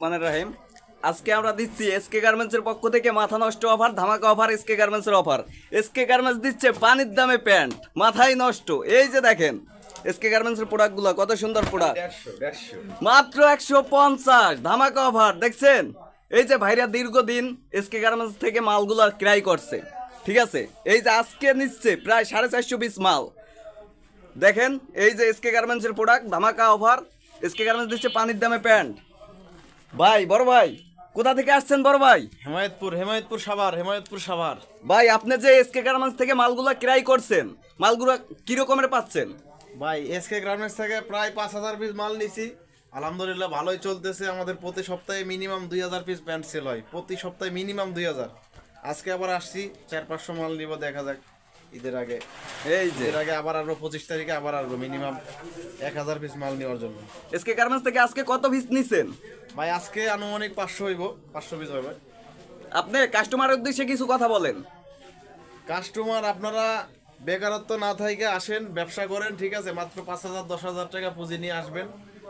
মানে রাহিম আজকে আমরা দিচ্ছি এসকে গার্মেন্টসের পক্ষ থেকে মাথা নষ্ট অফার ধামাকা অফার এসকে গার্মেন্টসের অফার এসকে গার্মেন্টস দিচ্ছে পানির দামে প্যান্ট মাথায় নষ্ট। এই যে দেখেন এসকে গার্মেন্টসের প্রোডাক্টগুলো কত সুন্দর প্রোডাক্ট মাত্র একশো পঞ্চাশ ধামাকা অফার দেখছেন? এই যে ভাইরা দীর্ঘদিন এসকে গার্মেন্টস থেকে মালগুলো ক্রাই করছে ঠিক আছে? এই যে আজকে নিচ্ছে প্রায় সাড়ে চারশো পিস মাল। দেখেন এই যে এসকে গার্মেন্টসের প্রোডাক্ট ধামাকা অফার এসকে গার্মেন্টস দিচ্ছে পানির দামে প্যান্ট। ভাই বড় ভাই কোথা থেকে আসছেন বড় ভাই? হেমায়তপুর হেমায়তপুর সাভার হেমায়তপুর সাভার। ভাই আপনি যে এসকে গার্মেন্টস থেকে মালগুলো ক্রাই করছেন মালগুলো কি রকমের পাচ্ছেন? ভাই এসকে গার্মেন্টস থেকে প্রায় পাঁচ হাজার পিস মাল নিছি। আলহামদুলিল্লাহ ভালোই চলতেছে। আমাদের প্রতি সপ্তাহে মিনিমাম দুই হাজার পিস প্যান্ট সেল হয়। প্রতি সপ্তাহে মিনিমাম দুই হাজার। আজকে আবার আসছি চার পাঁচশো মাল নিব দেখা যাক। ঈদের আগে। এই যে। ঈদের আগে আবার আসব পঁচিশ তারিখে আবার আসব মিনিমাম এক হাজার পিস মাল নেওয়ার জন্য। এসকে গার্মেন্টস থেকে আজকে কত পিস নিছেন? ভাই আজকে আনুমানিক পাঁচশো হইব পাঁচশো পিস হবে। আপনি কাস্টমারের উদ্দেশ্যে কিছু কথা বলেন। কাস্টমার আপনারা বেকারত্ব না থেকে আসেন ব্যবসা করেন ঠিক আছে? মাত্র পাঁচ হাজার দশ হাজার টাকা পুঁজি নিয়ে আসবেন।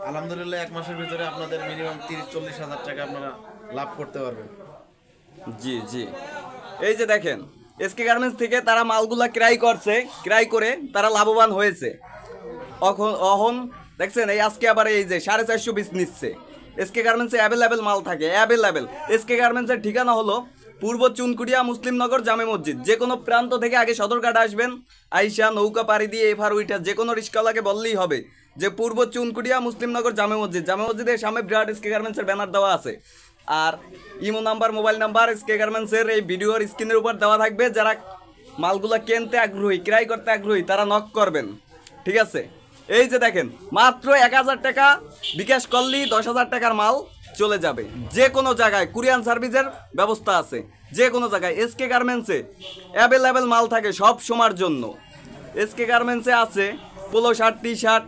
আলহামদুলিল্লাহ এক মাসের ভিতরে আপনাদের মিনিমাম তিরিশ চল্লিশ হাজার টাকা আপনারা লাভ করতে পারবেন। জি জি। এই যে দেখেন এসকে গার্মেন্টস থেকে তারা মালগুলা ক্রয় করছে, ক্রয় করে তারা লাভবান হয়েছে। অখন অহন, দেখছেন, এই আজকে আবার এই যে সাড়ে চারশো পিস নিচ্ছে। এসকে গার্মেন্টসে অ্যাভেলেবেল মাল থাকে অ্যাভেলেবেল এসকে গার্মেন্টসের ঠিকানা হলো পূর্ব চুনকুড়িয়া মুসলিমনগর জামে মসজিদ। যে কোনো প্রান্ত থেকে আগে সদরঘাট আসবেন, আইসা নৌকা পাড়ি দিয়ে এফার উইটা যে কোনো রিস্কাওয়ালাকে বললেই হবে যে পূর্ব চুনকুড়িয়া মুসলিমনগর জামে মসজিদ। জামে মসজিদের সামনে বিরাট এসকে গার্মেন্টসের ব্যানার দেওয়া আছে। আর Imo number, mobile number SK গার্মেন্টসের এই ভিডিওর স্ক্রিনের উপর দেওয়া থাকবে। যারা মালগুলা কিনতে আগ্রহী, ক্রয় করতে আগ্রহী, তারা নক করবেন। ঠিক আছে? এই যে দেখেন, মাত্র এক হাজার টাকা বিকাশ করলেই দশ হাজার টাকার মাল চলে যাবে। যে কোনো জায়গায় কুরিয়ান সার্ভিসের ব্যবস্থা আছে। যে কোনো জায়গায় এসকে গার্মেন্টসে অ্যাভেলেবেল মাল থাকে সব সময়ের জন্য। এসকে গার্মেন্টসে আছে, পোলো শার্ট টি শার্ট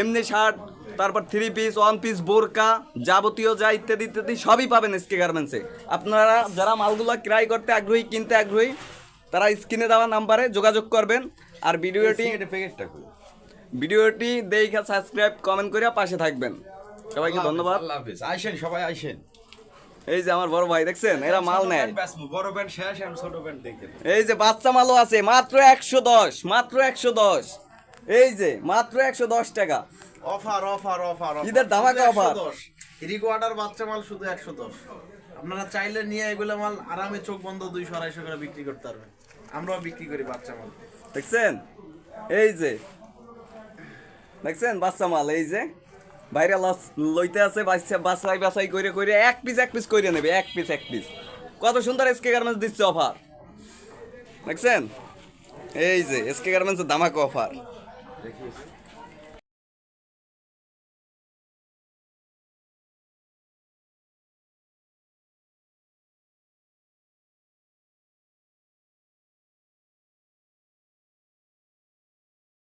এমনি শার্ট তারপর থ্রি পিস ওয়ান পিস বোরকা যাবতীয় যা ইত্যাদি ইত্যাদি সবই পাবেন এসকে গার্মেন্টসে আপনারা যারা মালগুলো ক্রয় করতে আগ্রহী কিনতে আগ্রহী তারা স্ক্রিনে দেওয়া নাম্বারে যোগাযোগ করবেন। আর ভিডিওটি ভিডিওটি দেখে সাবস্ক্রাইব কমেন্ট করে পাশে থাকবেন। সবাইকে ধন্যবাদ। আইসেন সবাই আইসেন। এই যে আমার বড় ভাই দেখছেন এরা মাল নেয়। বড় প্যান্ট শেষ এখন ছোট প্যান্ট দেখেন। এই যে বাচ্চা মালও আছে মাত্র একশো দশ মাত্র একশো দশ। এই যে মাত্র একশো দশ টাকা। অফার অফার অফার ঈদের ধামাকা offer। রিকো অর্ডার বাচ্চা মাল শুধু একশো দশ। আপনারা চাইলে নিয়ে এগুলো মাল আরামে চোখ বন্ধ দুইশো আড়াইশো করে বিক্রি করতে পারবেন। আমরাও বিক্রি করি বাচ্চা মাল। দেখছেন? এই যে দেখছেন বাচ্চা মাল? এই যে বাইরে লস লইতে আছে বাচ্চা বাছাই বাছাই করে করে এক পিস এক পিস করে নেবে এক পিস এক পিস কত সুন্দর এসকে গার্মেন্টস দিচ্ছে অফার। দেখছেন? এই যে এসকে গার্মেন্টসের দামাক অফার।